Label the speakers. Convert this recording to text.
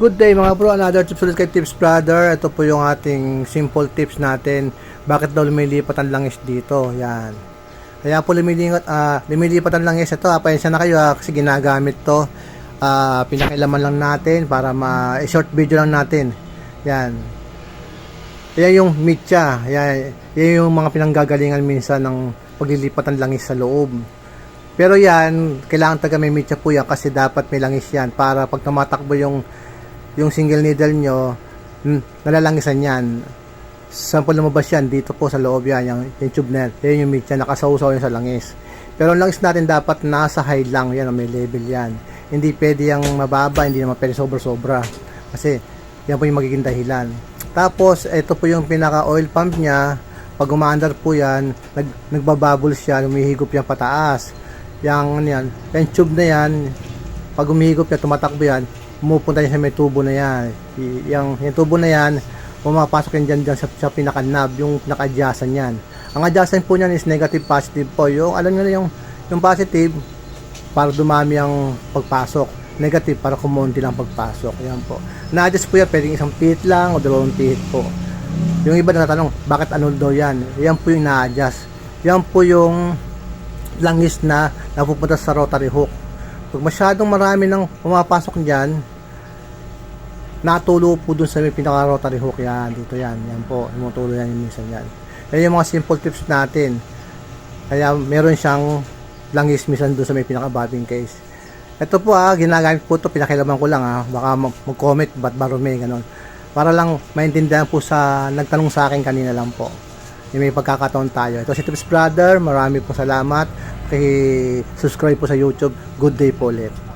Speaker 1: Good day mga bro, another tips ulit kay Tips Brother. Ito po yung ating simple tips natin. Bakit daw lumilipat ang langis dito? Yan. Kaya po lumilipat, ah, lumilipat ang langis. Ito, ah, pasensya na kayo ah, kasi ginagamit to. Ah, pinakilaman lang natin para ma-short video lang natin. Yan. Yan yung mitya. Yan, yan yung mga pinanggagalingan minsan ng paglilipat ng langis sa loob. Pero yan, kailangan taga may mitya po yan kasi dapat may langis yan para pag tumatakbo yung yung single needle nyo, hmm, nalalangisan yan. Saan po lumabas yan? Dito po sa loob yan, yung, yung tube na yan. Yan yung mitya, nakasawsaw yan sa langis. Pero ang langis natin dapat nasa high lang, yan, may level yan. Hindi pwede yung mababa, hindi naman pwede sobra-sobra. Kasi, yan po yung magiging dahilan. Tapos, ito po yung pinaka oil pump niya. Pag umaandar po yan, nag, nagbabubble siya, humihigop yan pataas. Yang, ano yan, yung tube na yan, pag humihigop yan, tumatakbo yan, pumupunta yan sa may tubo na yan. Yung, yung tubo na yan, pumapasok yan dyan, dyan sa, sa pinaka-knob, yung pinaka-adjacent yan. Ang adjacent po niyan is negative positive po. Yung, alam nyo na yung, yung positive, para dumami ang pagpasok. Negative, para kumonti lang pagpasok. Yan po. Na-adjust po yan, pwedeng isang pihit lang o dalawang pihit po. Yung iba na natanong, bakit ano daw yan? Yan po yung na-adjust. Yan po yung langis na napupunta sa rotary hook. Pag masyadong marami nang pumapasok dyan, natulo po dun sa may pinaka rotary hook yan. Dito yan. Yan po. Tumutulo yan minsan yan. Yan yung mga simple tips natin. Kaya meron siyang langis minsan dun sa may pinaka bobbing case. Ito po ah, ginagamit po ito, pinakilaman ko lang ah. Baka mag- mag-comment, ba't marumi, ganun. Para lang maintindihan po sa nagtanong sa akin kanina lang po. Yung may pagkakataon tayo. Ito si Tips Brother, marami po salamat. Kay subscribe po sa YouTube. Good day po ulit.